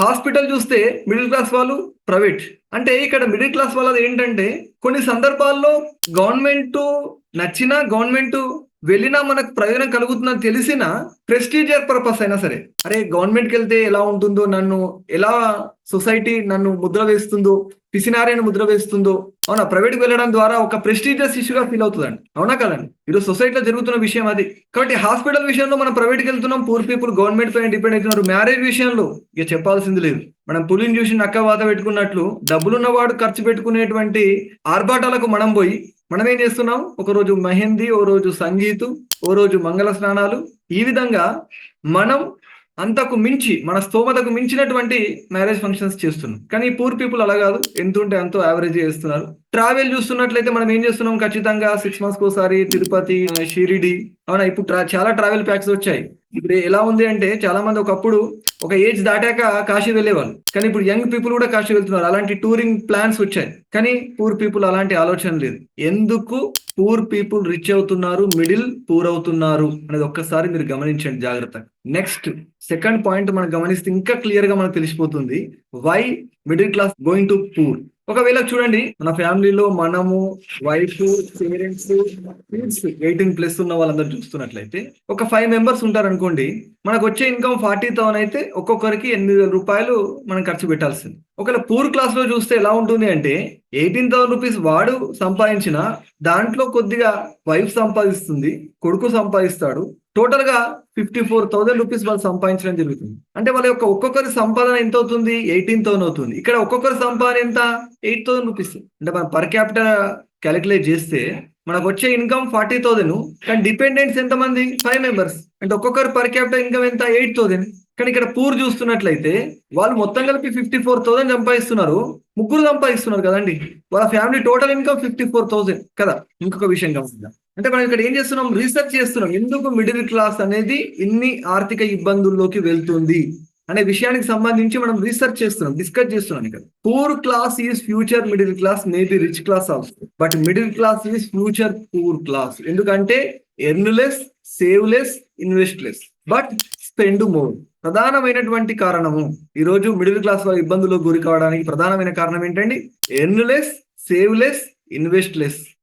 Hospital చూస్తే middle class వాళ్ళు private. అంటే ఇక్కడ మిడిల్ క్లాస్ వాళ్ళది ఏంటంటే కొన్ని సందర్భాల్లో గవర్నమెంట్ నచ్చినా గవర్నమెంట్ వెళ్ళినా మనకు ప్రయోజనం కలుగుతుందని తెలిసిన ప్రెస్టీజియర్ పర్పస్ అయినా సరే. అరే గవర్నమెంట్కి వెళ్తే ఎలా ఉంటుందో నన్ను ఎలా సొసైటీ నన్ను ముద్ర వేస్తుందో పిసినారేని ముద్ర వేస్తుందో. అవునా? ప్రైవేట్కి వెళ్ళడం ద్వారా ఒక ప్రెస్టీజియస్ ఇష్యూగా ఫీల్ అవుతుందండి. అవునా కదండి? ఈరోజు సొసైటీలో జరుగుతున్న విషయం అది. కాబట్టి హాస్పిటల్ విషయంలో మనం ప్రైవేట్కి వెళ్తున్నాం పూర్ పీపుల్ గవర్నమెంట్ పైన డిపెండ్ అవుతున్నారు. మ్యారేజ్ విషయంలో ఇక చెప్పాల్సింది లేదు. మనం పులిని చూసి నక్క వాత పెట్టుకున్నట్లు డబ్బులున్నవాడు ఖర్చు పెట్టుకునేటువంటి ఆర్భాటాలకు మనం పోయి మనం ఏం చేస్తున్నాం ఒకరోజు మెహందీ ఓ రోజు సంగీతం ఓ రోజు మంగళ స్నానాలు. ఈ విధంగా మనం అంతకు మించి మన స్తోమతకు మించినటువంటి మ్యారేజ్ ఫంక్షన్స్ చేస్తున్నాం. కానీ పూర్ పీపుల్ అలా కాదు. ఎంత ఉంటే అంతో యావరేజ్ చేస్తున్నారు. ట్రావెల్ చూస్తున్నట్లయితే మనం ఏం చేస్తున్నాం? ఖచ్చితంగా సిక్స్ మంత్స్ ఒకసారి తిరుపతి షిరిడి. అవునా? ఇప్పుడు చాలా ట్రావెల్ ప్యాక్స్ వచ్చాయి. ఇప్పుడు ఎలా ఉంది అంటే చాలా మంది ఒకప్పుడు ఒక ఏజ్ దాటాక కాశీ వెళ్ళేవాళ్ళు. కానీ ఇప్పుడు యంగ్ పీపుల్ కూడా కాశీ వెళ్తున్నారు. అలాంటి టూరింగ్ ప్లాన్స్ వచ్చాయి. కానీ పూర్ పీపుల్ అలాంటి ఆలోచన లేదు. ఎందుకు పూర్ పీపుల్ రిచ్ అవుతున్నారు మిడిల్ పూర్ అవుతున్నారు అనేది ఒక్కసారి మీరు గమనించండి జాగ్రత్త నెక్స్ట్ సెకండ్ పాయింట్ మనం గమనిస్తే ఇంకా క్లియర్గా మనకు తెలిసిపోతుంది. Why middle class going to poor? ఒకవేళ చూడండి మన ఫ్యామిలీలో మనము wife parents kids eighteen plus ఉన్న వాళ్ళందరూ చూస్తున్నట్లయితే ఒక ఫైవ్ మెంబర్స్ ఉంటారు అనుకోండి మనకు వచ్చే ఇన్కమ్ ఫార్టీ థౌసండ్ అయితే ఒక్కొక్కరికి ఎనిమిది వేల రూపాయలు మనం ఖర్చు పెట్టాల్సింది. ఒకవేళ పూర్ క్లాస్లో చూస్తే ఎలా ఉంటుంది అంటే ఎయిటీన్ థౌసండ్ రూపీస్ వాడు సంపాదించిన దాంట్లో కొద్దిగా వైఫ్ సంపాదిస్తుంది కొడుకు సంపాదిస్తాడు టోటల్గా ఫిఫ్టీ ఫోర్ థౌసండ్ రూపీస్ వాళ్ళు సంపాదించడం జరుగుతుంది. అంటే వాళ్ళ యొక్క ఒక్కొక్కరి సంపాదన ఎంత అవుతుంది ఎయిటీన్ థౌసండ్ అవుతుంది. ఇక్కడ ఒక్కొక్కరి సంపాదన ఎంత? Eight thousand rupees. అంటే మనం పర్ క్యాపిటల్ క్యాలిక్యులేట్ చేస్తే మనకు వచ్చే ఇన్కమ్ ఫార్టీ థౌసండ్. కానీ డిపెండెంట్స్ ఎంతమంది? Five members. అంటే ఒక్కొక్కరు పర్ క్యాపిటల్ ఇన్కమ్ ఎంత? Eight thousand. కానీ ఇక్కడ పూర్ చూస్తున్నట్లయితే వాళ్ళు మొత్తం కలిపి ఫిఫ్టీ ఫోర్ థౌసండ్ సంపాదిస్తున్నారు. ముగ్గురు సంపాదిస్తున్నారు కదండి. వాళ్ళ family total income fifty four thousand కదా. ఇంకొక విషయం గమనిద్దాం. అంటే మనం ఇక్కడ ఏం చేస్తున్నాం? రీసెర్చ్ చేస్తున్నాం. ఎందుకు మిడిల్ క్లాస్ అనేది ఇన్ని ఆర్థిక ఇబ్బందుల్లోకి వెళ్తుంది? అనే విషయానికి సంబంధించి మనం రీసెర్చ్ చేస్తున్నాం డిస్కస్ చేస్తున్నాం ఇక్కడ. Poor class is future middle class maybe rich class also but middle class is future poor class ఎందుకంటే earn less save less invest less but spend more ప్రధానమైనటువంటి కారణము ఈ రోజు మిడిల్ క్లాస్ వారి ఇబ్బందులకు గురి కావడానికి ప్రధానమైన కారణం ఏంటండి? ఎర్న్లెస్ సేవ్లెస్ ఇన్వెస్ట్లెస్.